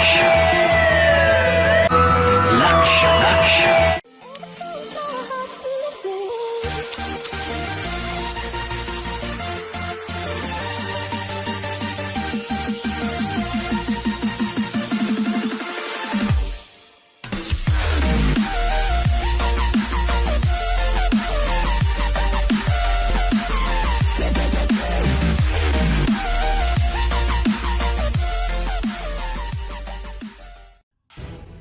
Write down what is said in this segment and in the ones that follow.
Lakshya. Lakshya,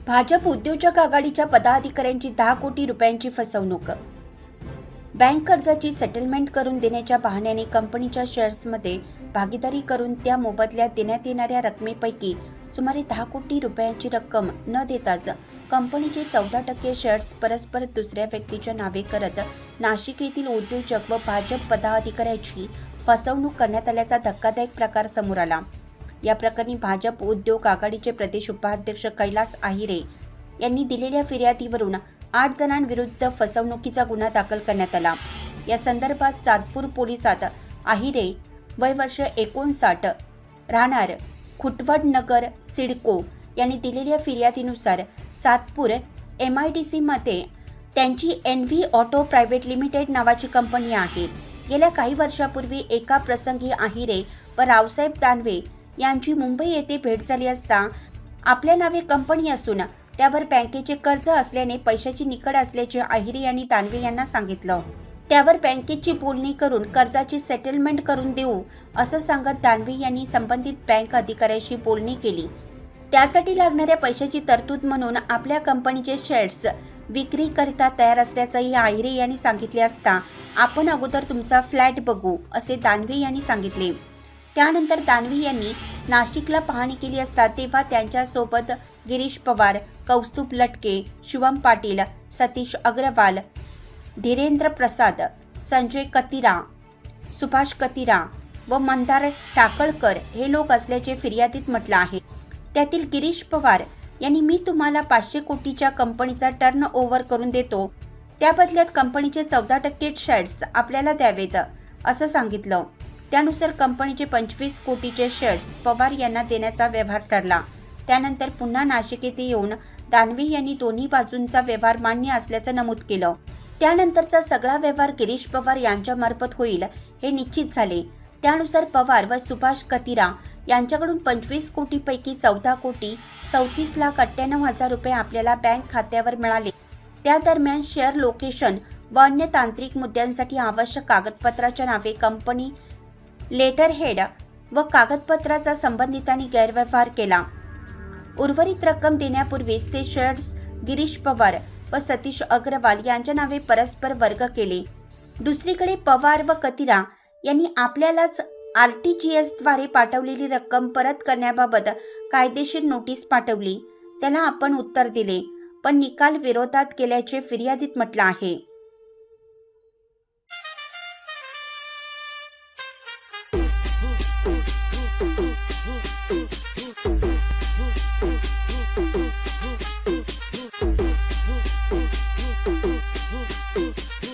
Bhajap उद्योजक आघाडीच्या पदाधिकाऱ्यांची दहा कोटी रुपयांची फसवणूक. बँक कर्जाची सेटलमेंट करून देण्याच्या बहाण्याने कंपनीच्या शेअर्समध्ये भागीदारी करून त्या मोबदल्यात देण्यात येणाऱ्या रकमेपैकी सुमारे दहा कोटी रुपयांची रक्कम न देताच कंपनीचे चौदा टक्के शेअर्स परस्पर दुसऱ्या व्यक्तीच्या नावे करत नाशिक येथील उद्योजक व भाजप पदाधिकाऱ्याची फसवणूक करण्यात आल्याचा धक्कादायक प्रकार समोर आला. या प्रकरणी भाजप उद्योग आघाडीचे प्रदेश उपाध्यक्ष कैलास आहिरे यांनी दिलेल्या फिर्यादीवरून आठ जणांविरुद्ध फसवणुकीचा गुन्हा दाखल करण्यात आला. या संदर्भात सातपूर पोलिसात आहिरे वय वर्ष एकोणसाठ राहणार खुटवड नगर सिडको यांनी दिलेल्या फिर्यादीनुसार सातपूर एम आय डी सीमध्ये त्यांची N V auto private limited नावाची कंपनी आहे. गेल्या काही वर्षापूर्वी एका प्रसंगी आहिरे व रावसाहेब दानवे यांची मुंबई येथे भेट झाली असता आपल्या नावे कंपनी असून त्यावर बँकेचे कर्ज असल्याने पैशाची निकड असल्याचे आहिरे यांनी दानवे यांना सांगितलं. त्यावर बँकेची बोलणी करून कर्जाची सेटलमेंट करून देऊ असं सांगत दानवे यांनी संबंधित बँक अधिकाऱ्याशी बोलणी केली. त्यासाठी लागणाऱ्या पैशाची तरतूद म्हणून आपल्या कंपनीचे शेअर्स विक्रीकरिता तयार असल्याचंही आहिरे यांनी सांगितले असता आपण अगोदर तुमचा फ्लॅट बघू असे दानवे यांनी सांगितले. त्यानंतर दानवी यांनी नाशिकला पाहणी केली असता तेव्हा त्यांच्यासोबत गिरीश पवार कौस्तुभ लटके शिवम पाटील सतीश अग्रवाल धीरेंद्र प्रसाद संजय कतिरा सुभाष कतिरा व मंदार टाकळकर हे लोक असल्याचे फिर्यादीत म्हटलं आहे. त्यातील गिरीश पवार यांनी मी तुम्हाला पाचशे कोटीच्या कंपनीचा टर्न ओव्हर करून देतो. त्या बदल्यात कंपनीचे चौदा टक्के शेअर्स आपल्याला द्यावेत असं सांगितलं. त्यानुसार कंपनीचे पंचवीस कोटीचे शेअर्स पवार यांना देण्याचा व्यवहार ठरला. त्यानंतर पुन्हा नाशिक येथे येऊन दानवे यांनी दोन्ही बाजूंचा व्यवहार मान्य असल्याचं नमूद केलं. त्यानंतरचा सगळा व्यवहार गिरीश पवार यांच्यामार्फत होईल हे निश्चित झाले. त्यानुसार पवार व सुभाष कतिरा यांच्याकडून पंचवीस कोटीपैकी चौदा कोटी चौतीस लाख अठ्ठ्याण्णव हजार रुपये आपल्याला बँक खात्यावर मिळाले. त्या दरम्यान शेअर लोकेशन व अन्य तांत्रिक मुद्द्यांसाठी आवश्यक कागदपत्राच्या नावे कंपनी लेटर हेड व कागदपत्राचा संबंधितांनी गैरव्यवहार केला. उर्वरित रक्कम देण्यापूर्वीच ते शेअर्स गिरीश पवार व सतीश अग्रवाल यांच्या नावे परस्पर वर्ग केले. दुसरीकडे पवार व कतिरा यांनी आपल्यालाच आर टी जी एसद्वारे पाठवलेली रक्कम परत करण्याबाबत कायदेशीर नोटीस पाठवली. त्याला आपण उत्तर दिले पण निकाल विरोधात केल्याचे फिर्यादीत म्हटलं आहे.